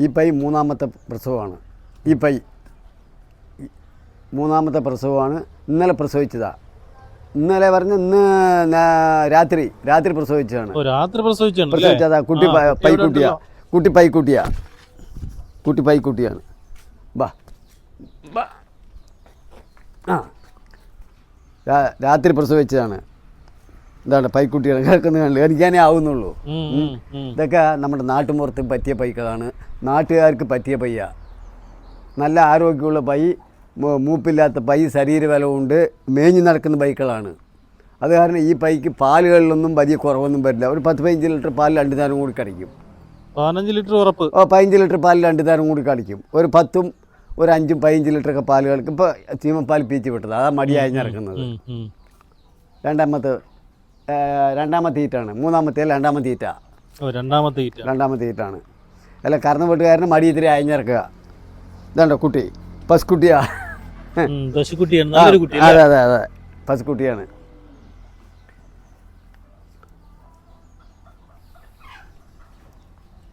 ഈ പൈ മൂന്നാമത്തെ പ്രസവമാണ്. ഈ പൈ മൂന്നാമത്തെ പ്രസവമാണ്. ഇന്നലെ പ്രസവിച്ചതാ. ഇന്നലെ പറഞ്ഞ ഇന്ന് രാത്രി രാത്രി പ്രസവിച്ചതാണ്. ഓ രാത്രി പ്രസവിച്ചാണ് പ്രസവിച്ചതാ കുട്ടി പൈക്കുട്ടിയാ കുട്ടി പൈക്കുട്ടിയാ കുട്ടി പൈക്കുട്ടിയാണ് ബാ. ബാ. ആ. രാത്രി പ്രസവിച്ചതാണ്. എന്താണ് പൈക്കുട്ടികൾ കിടക്കുന്നത് കണ്ടു എനിക്കാനേ ആവുന്നുള്ളൂ. ഇതൊക്കെ നമ്മുടെ നാട്ടുമ്പുറത്ത് പറ്റിയ പൈക്കളാണ് നാട്ടുകാർക്ക് പറ്റിയ പയ്യ. നല്ല ആരോഗ്യമുള്ള പൈ മൂപ്പില്ലാത്ത പൈ ശരീരബലമുണ്ട് മേഞ്ഞു നടക്കുന്ന ബൈക്കുകളാണ് അത് കാരണം ഈ പൈക്ക് പാലുകളിലൊന്നും വലിയ കുറവൊന്നും വരില്ല. ഒരു പത്ത് പതിനഞ്ച് ലിറ്റർ പാൽ രണ്ട് നേരം കൂടി കടിക്കും. പതിനഞ്ച് ലിറ്റർ ഉറപ്പ്? ഓ പതിനഞ്ച് ലിറ്റർ പാൽ രണ്ട് നേരം കൂടി കടിക്കും. ഒരു പത്തും ഒരു അഞ്ചും പതിനഞ്ച് ലിറ്ററൊക്കെ ഒക്കെ പാലുകൾക്ക് ഇപ്പോൾ ചീമപ്പാൽ പീച്ച് വിട്ടത്. അതാ മടിയായി നടക്കുന്നത്. രണ്ടാമത്തെ രണ്ടാമത്തെ ഈറ്റാണ് മൂന്നാമത്തെ രണ്ടാമത്തെ ഈറ്റാ രണ്ടാമത്തെ ഈറ്റ രണ്ടാമത്തെ ഈറ്റാണ് അല്ല കറന്ന് വീട്ടുകാരന് മടി ഇത്തിരി അയഞ്ഞിറക്കുക. ഇതാണ്ടോ കുട്ടി? പശുക്കുട്ടിയാ? പശുക്കുട്ടിയാണ്. അതെ അതെ അതെ. പസ്കുട്ടിയാണ്